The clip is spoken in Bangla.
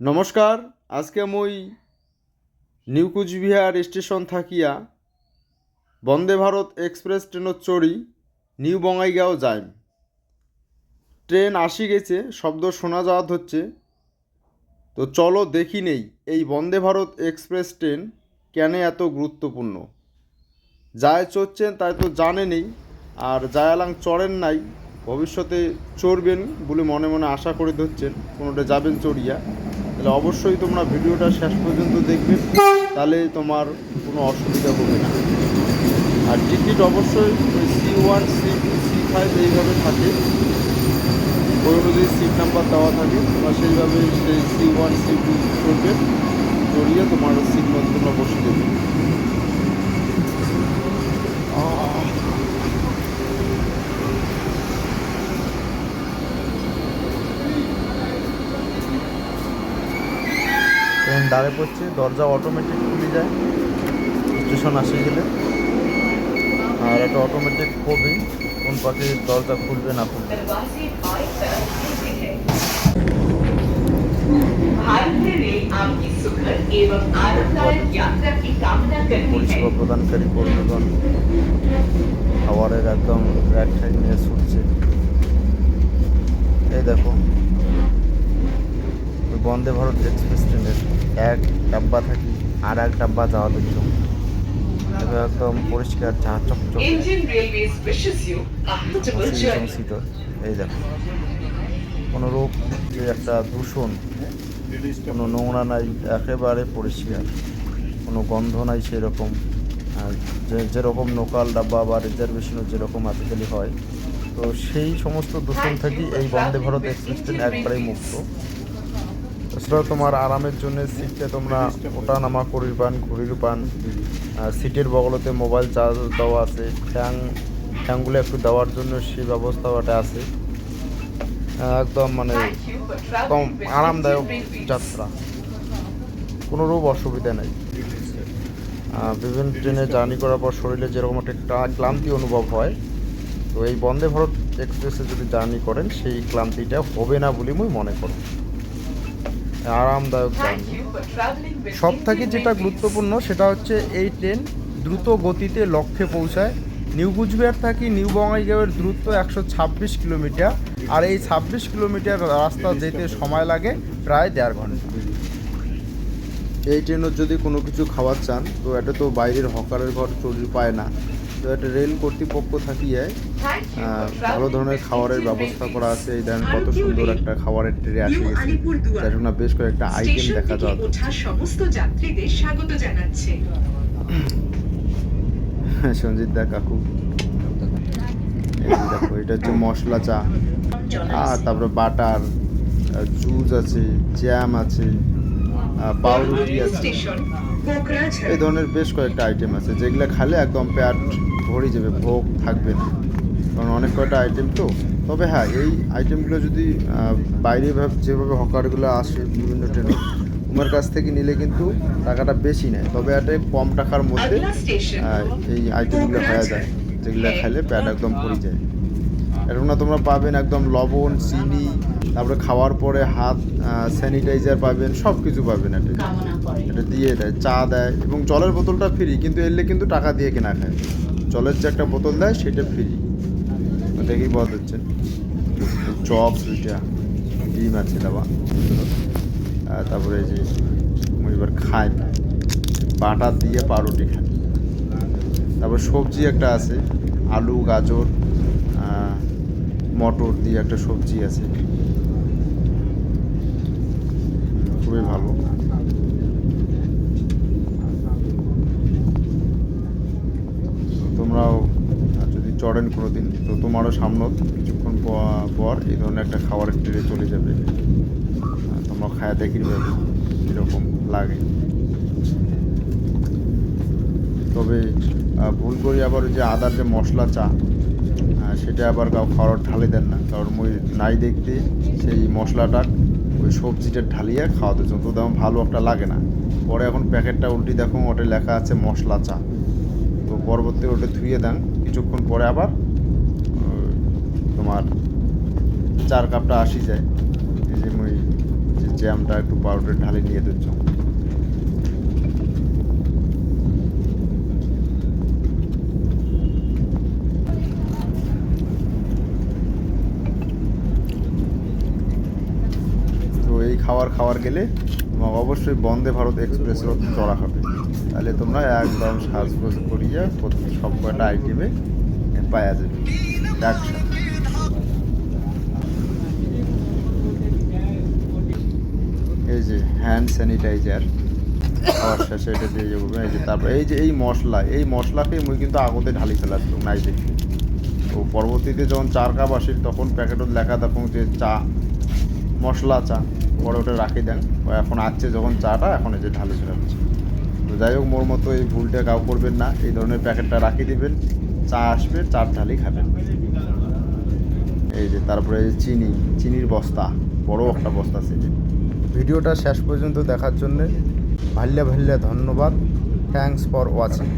নমস্কার, আজকে মই নিউ কুচবিহার স্টেশন থাকিয়া বন্দে ভারত এক্সপ্রেস ট্রেনত চড়ি নিউ বঙ্গাইগাঁও যাইম। ট্রেন আসি গেছে, শব্দ শোনা যাওয়া হচ্ছে। তো চলো দেখি নেই, এই বন্দে ভারত এক্সপ্রেস ট্রেন কেন এত গুরুত্বপূর্ণ? যায় চড়ছেন, তাই তো জানেনই আর জায়ালাং চড়েন নাই, ভবিষ্যতে চড়বেন বলে মনে মনে আশা করে ধরছেন, কোনোটা যাবেন চড়িয়া। তাহলে অবশ্যই তোমরা ভিডিওটা শেষ পর্যন্ত দেখবে, তাহলে তোমার কোনো অসুবিধা হবে না। আর টিকিট অবশ্যই C one C two C five এইভাবে থাকে। ওই অনুযায়ী সিট নাম্বার দেওয়া থাকে, তোমরা সেইভাবে সেই সি ওয়ান সি টু করবে চড়িয়ে তোমার সিট মধ্যে তোমরা বসে দেবে। দাঁড়ে পড়ছে, দরজা অটোমেটিক খুলে যায় স্টেশন আসে গেলে। আর একটা অটোমেটিক কবি, কোন পাখির দরজা খুলবে না খুলবে। পরিষেবা প্রদানকারী কর্মীগণ খাবারের একদম র্যাক নিয়ে ছুটছে। এই দেখো বন্দে ভারত এক্সপ্রেস ট্রেনের এক ডাব্বা থাকি আর এক ডাব্বা যাওয়া দেখছ একদম পরিষ্কার ঝাঁ চকচক। এই দেখো কোনো রোগ যে একটা দূষণ কোনো নোংরা নাই একেবারে পরিষ্কার। কোনো গন্ধ নাই সেরকম। আর যে যেরকম লোকাল ডাব্বা বা রিজার্ভেশনও যেরকম আজকালি হয় তো সেই সমস্ত দূষণ থেকে এই বন্দে ভারত এক্সপ্রেস ট্রেন একবারেই মুক্ত। এছাড়াও তোমার আরামের জন্য সিটটা তোমরা ওঠা নামা করির পান ঘুরির পান সিটের বগলতে মোবাইল চার্জ দেওয়া আছে। ফ্যাং ফ্যাংগুলো একটু দেওয়ার জন্য সেই ব্যবস্থাও একটা আছে একদম মানে কম আরামদায়ক যাত্রা। কোনো রূপ অসুবিধা নেই। বিভিন্ন ট্রেনে জার্নি করার পর শরীরে যেরকম একটা ক্লান্তি অনুভব হয়, তো এই বন্দে ভারত এক্সপ্রেসে যদি জার্নি করেন, সেই ক্লান্তিটা হবে না বলে মনে করি। আরামদায়ক জার্নি সব থেকে যেটা গুরুত্বপূর্ণ সেটা হচ্ছে এই ট্রেন দ্রুত গতিতে লক্ষ্যে পৌঁছায়। নিউ কুচবিহার থাকি নিউ বঙ্গাইগাঁওয়ের দূরত্ব একশো ছাব্বিশ কিলোমিটার আর এই ছাব্বিশ কিলোমিটার রাস্তা যেতে সময় লাগে প্রায় দেড় ঘণ্টা। এই ট্রেনের যদি কোনো কিছু খাবার চান তো এটা তো বাইরের হকারের ঘর চুরি পায় না। রেল কর্তৃপক্ষ থাকিয়ে ভালো ধরনের খাবারের ব্যবস্থা করা আছে। এই ধরনের কত সুন্দর একটা খাবারের ট্রে আসে গেছে। যার জন্য বেশ কয়েকটা আইটেম দেখা যাওয়া সমস্ত যাত্রীদের স্বাগত জানাচ্ছে। সঞ্জিত দা কাকু। দেখো এটা হচ্ছে মশলা চা। আর তারপরে বাটার জুস আছে জ্যাম আছে পাউরুটি আছে। এই ধরনের বেশ কয়েকটা আইটেম আছে। যেগুলো খালে একদম পেট ভরে যাবে ভোগ থাকবে না। কারণ অনেক কয়টা আইটেম তো। তবে হ্যাঁ এই আইটেমগুলো যদি বাইরে ভাব- যেভাবে হকারগুলো আসে বিভিন্ন ট্রেনে তোমার কাছ থেকে নিলে কিন্তু টাকাটা বেশি নেয়। তবে এটা কম টাকার মধ্যে এই আইটেমগুলো হয়ে যায় যেগুলো খাইলে পেট একদম ভরে যায়। এরকম না তোমরা পাবেন একদম লবণ চিনি তারপরে খাওয়ার পরে হাত স্যানিটাইজার পাবেন সব কিছু পাবেন এটা এটা দিয়ে দেয় চা দেয় এবং জলের বোতলটা ফ্রি কিন্তু এলে কিন্তু টাকা দিয়ে কেনা খায়। জলের যে একটা বোতল দেয়, সেটা ফ্রি দেখেই বোধ হচ্ছে? চপ দুইটা ডিম আছে আর তারপরে যে এবার খাই। বাটার দিয়ে পাউরুটি খাই। তারপর সবজি একটা আছে, আলু, গাজর মটর দিয়ে একটা সবজি আছে খুবই ভালো তোমরাও আহ, চড়েন কোনো দিন তো তোমারও সামনে কিছুক্ষণ পর এই ধরনের একটা খাবারের ট্রেনে চলে যাবে। তোমরা খায়া দেখি পাবে কীরকম লাগে। তবে ভুল করি আবার যে আদার যে মশলা চা সেটা আবার কাউ খাওয়ার ঢালে দেন না। কারণ ওই নাই দেখতে সেই মশলাটা ওই সবজিটা ঢালিয়ে খাওয়াতে যত তেমন ভালো একটা লাগে না। পরে এখন প্যাকেটটা উল্টি দেখো, ওটা লেখা আছে মশলা চা। তো পরবর্তী ওটা ধুয়ে দেন। কিছুক্ষণ পরে আবার তোমার চার কাপটা আসি যায়। এই যে মই জ্যামটা একটু পাউডার ঢালে নিয়ে দিচ্ছ। খাবার খাওয়ার গেলে অবশ্যই বন্দে ভারত এক্সপ্রেসের চড়া হবে। তাহলে তোমরা একদম সাজগোজ করিয়া সব কয়টা আইটেমে পাওয়া যাবে। একসাথে এই যে হ্যান্ড স্যানিটাইজার খাওয়ার শেষে এটা দিয়ে যাব। এই যে তারপর এই যে এই মশলা, এই মশলাকে মুই কিন্তু আগতে ঢালি ফেলাচ্ছিলাম নাই দেখি তো পরবর্তীতে যখন চার কাপ আসি, তখন প্যাকেটত লেখা তখন যে চা, মশলা চা। পরে ওটা রাখি দেন। এখন আসছে যখন চাটা, এখন এই যে ঢালি ফেলাচ্ছে তো যাই হোক, মোর মতো এই ভুলটা কাউ করবেন না। এই ধরনের প্যাকেটটা রাখি দিবেন, চা আসবে, চার ঢালি খাবেন। এই যে তারপরে চিনি, চিনির বস্তা, বড় একটা বস্তা চিনি ভিডিওটা শেষ পর্যন্ত দেখার জন্যে ভাল্যা ভাল্যা ধন্যবাদ। Thanks for watching